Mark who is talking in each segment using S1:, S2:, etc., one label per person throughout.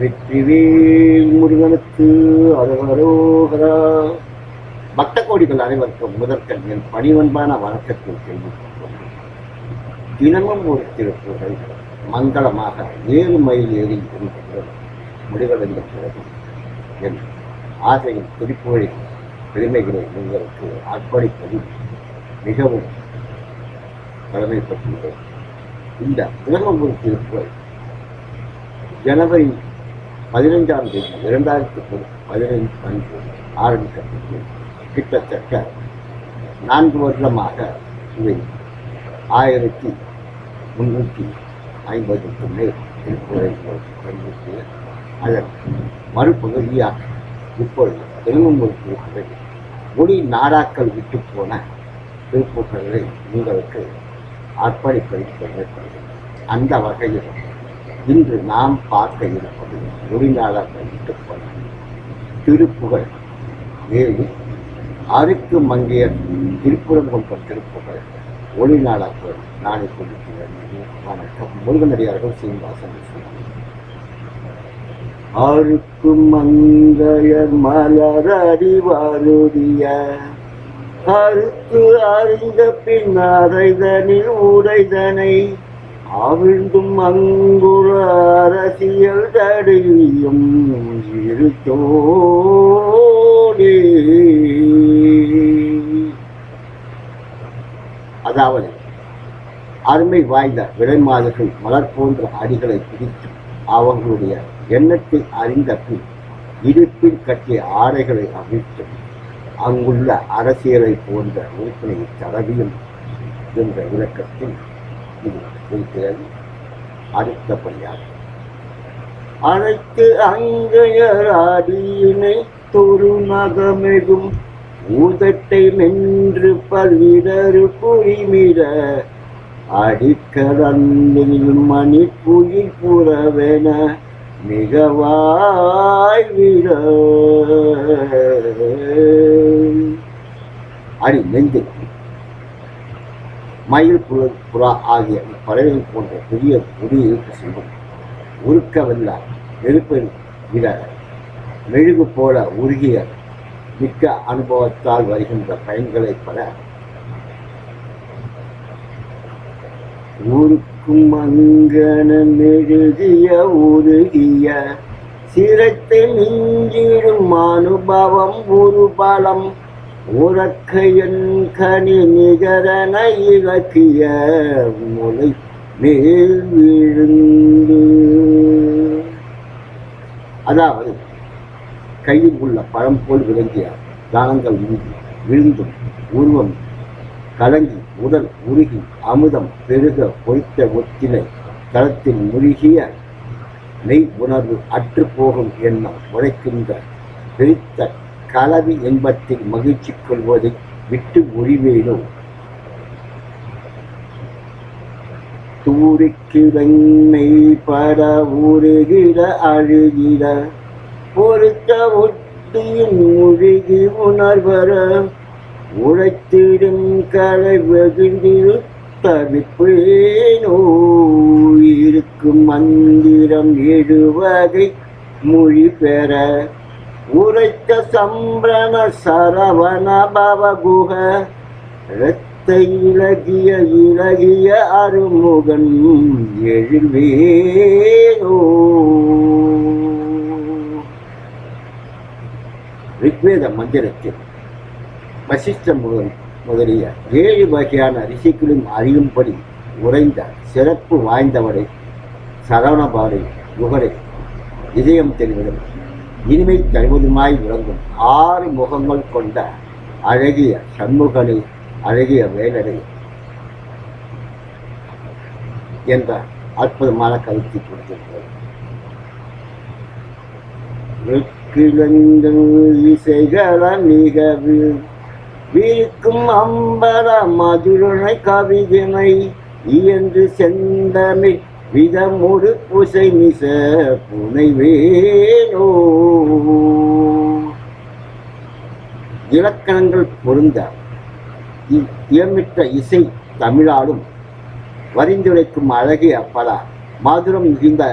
S1: வெற்றிவேல் முருகனுக்கு அரோகரா பக்த கோடிகள் அனைவருக்கும் முதற்கண் என் பணிவன்பான வணக்கத்தில் தெரிவித்துக் தினமும் ஒரு திருப்புகள் மங்களமாக ஏழு மைல் ஏறி இருக்கிறது முடிவடைந்த பிறகு என் ஆசையின் திருப்புகளின் பெருமைகளை உங்களுக்கு அர்ப்பணிப்பதில் மிகவும் கடமைப்பட்டுள்ளேன் இந்த தினமும் ஒரு திருப்புகள் ஜனவரி பதினைஞ்சாம் தேதி இரண்டாயிரத்தி பதினைந்து அன்று ஆரம்பிக்கப்பட்டு கிட்டத்தட்ட நான்கு வருடமாக இவை ஆயிரத்தி முன்னூற்றி ஐம்பதுக்கு மேல் திருக்குறள் பயன்படுத்தி அதற்கு மறுபகுதியாக இப்பொழுது திருவம்பூர் திருக்குறள் மொழி நாடாக்கள் விட்டு போன திருப்புகளை உங்களுக்கு அர்ப்பணிப்பதில் பெறப்படுகிறது அந்த வகையில் இன்று நாம் பார்க்க இருப்பது மொழிநாடாக்கள் விட்டு போன திருப்புகழ் ஏழு அருக்கு மங்கையர் திருப்புறம் கொண்ட ஒளி ஒளிநாடாக்கள் நாளை கொடுக்கிறேன் வணக்கம். முருகனடியார்கள் சீனிவாசன் ஆருக்கும் மங்கையர் மலர் அறிவாருடைய கருத்து அறிந்த பின் அறைதனில் உடைதனை அவிழ்ந்தும் அங்குற அரசியல் தடையும் இருத்தோடே. அதாவது அருமை வாய்ந்த விலைமாதர்கள் மலர் போன்ற அடிகளை பிடித்து அவர்களுடைய எண்ணத்தை அறிந்த பின் இடுப்பில் கட்டிய ஆடைகளை அவிழ்த்து அங்குள்ள அரசியலை போன்ற உறுப்பினை தடவியும் என்ற விளக்கத்தில் இது இருக்கிறது. அடுத்தபடியாக அனைத்து அங்கையராடியினை தொரு நகமெகும் ஊதட்டை மென்று பல்விடரு குறிமிட அடிக்கடலில் மணிப்புயில் புறவென மிகவாய் விட. அடி நெஞ்சு. மயில் புல புறா ஆகிய பறவை போன்ற பெரிய குடியிருப்பு செல்வம் உருக்கவல்ல நெருப்பை விட மெழுகு போல உருகிய மிக்க அனுபவத்தால் வருகின்ற பயன்களை பெற ஊருக்கும் அங்கன எழுதிய உருகிய சிரத்தை மிஞ்சிடும் அனுபவம் ஒரு பலம். உறக்கையன் கனி நிகரன இலக்கிய மொழி மேல் விழுந்து. அதாவது கையில் உள்ள பழம் போல் விளங்கிய தானங்கள் மீது விழுந்தும் உருவம் கலங்கி உடல் உருகி அமுதம் பெருக பொய்த்த ஒத்தினை தளத்தில் முழுகிய மெய் உணர்வு அற்று போகும் எண்ணம் உழைக்கின்ற பிரித்த கலவி இன்பத்தில் மகிழ்ச்சி கொள்வதை விட்டு ஒழிவேனோ? தூரிக்கிழமை பட ஊறுகிற அழுகிட பொறுத்த ஒட்டியும் முழுகி உணர்வர உழைத்திடும் கலை வெகுந்திரு தவிப்பேனோ இருக்கும் மந்திரம் எழுவகை மொழி பெற உரைத்த சம்பிரம சரவண பவகுக இரத்த இலகிய இலகிய அருமுகன் எழுவேனோ? ரிக்வேத மந்திரத்தில். வசிஷ்ட முதல் முதலிய ஏழு வகையான ரிஷிகளும் அறியும்படி உறைந்த சிறப்பு வாய்ந்தவரை சரவணபாடு குகரை இதயம் தெரிவதும் இனிமை தருவதுமாய் விளங்கும் ஆறு முகங்கள் கொண்ட அழகிய சண்முகனை அழகிய வேலரை என்ற அற்புதமான கருத்தை கொடுத்திருக்கிறது. வெக்கிழங்கள் இசைகள மிக வீழ்க்கும் அம்பர மதுரை கவிதினை இயன்று செந்தமிழ் விதமோடு புசை மிச புனை வேணோ இலக்கணங்கள் பொருந்த இயமிட்ட இசை தமிழாலும் வரிந்துரைக்கும் அழகிய பல மதுரம் மிகுந்த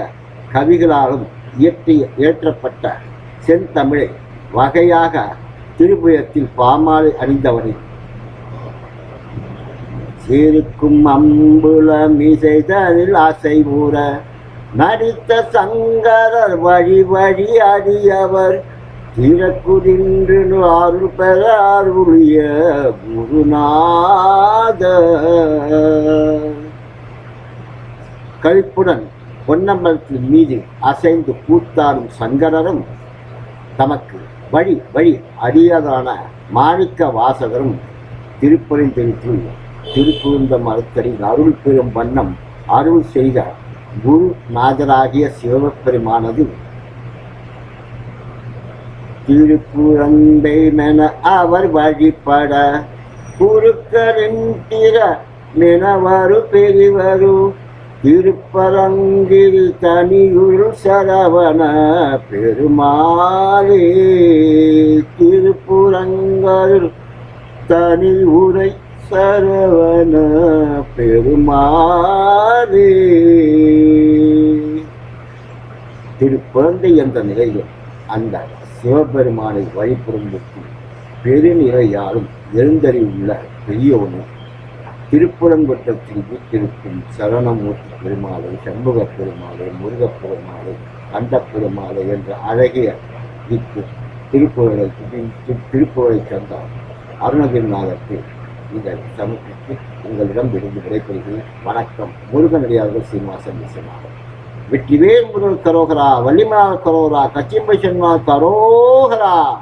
S1: கவிகளாலும் இயற்றி இயற்றப்பட்ட செந்தமிழை வகையாக திருபுயத்தில் பாமாலை அணிந்தவனை. சீருக்கும் அம்புல இசைதனில் ஆசை ஊற நடித்த சங்கரர் வழி வழி அடியவர் திறக்குதின்று அருள் பெற அருளிய குருநாத கழிப்புடன் பொன்னம்பலத்தின் மீது அசைந்து கூத்தாடும் சங்கரரும் தமக்கு வழி வழி அடியதான மாணிக்க வாசகரும் திருப்பரிந்தெழுத்தில் திருக்குழுந்த மரத்தரின் அருள் பெறும் வண்ணம் அருள் செய்த குருநாதராகிய சிவபெருமானது. திருக்குழந்தை மென அவர் வழிபட குருக்கரின் திற மெனவரு பெரிவரும் திருப்பரங்கில் தனியுள் சரவண பெருமாளே திருப்புறங்களில் தனி உரை சரவண பெருமாளே. திருக்குழந்தை என்ற நிலையில் அந்த சிவபெருமானை வழிபடும் பெருநிலையாலும் எழுந்தறிவுள்ள பெரியவனும் திருப்புறங்குற்றத்தில் வீட்டிருக்கும் சரணமூர்த்தி பெருமாளை சண்முக பெருமாளை முருகப் பெருமாளை கண்ட பெருமாளை என்ற அழகிய திக்கு திருப்புகழை திருப்புகழை தந்தார். அருணகிரிநாதருக்கு இதை சமர்ப்பித்து உங்களிடம் இருந்து விடைபெறுகிறேன். வணக்கம். முருகனடியார்கள் சீனிவாசன் விஸ்வநாதன் வெற்றிவேல் முருகன் கரோகரா வள்ளிமலா கரோகரா கச்சிம்பை சென்மா கரோகரா.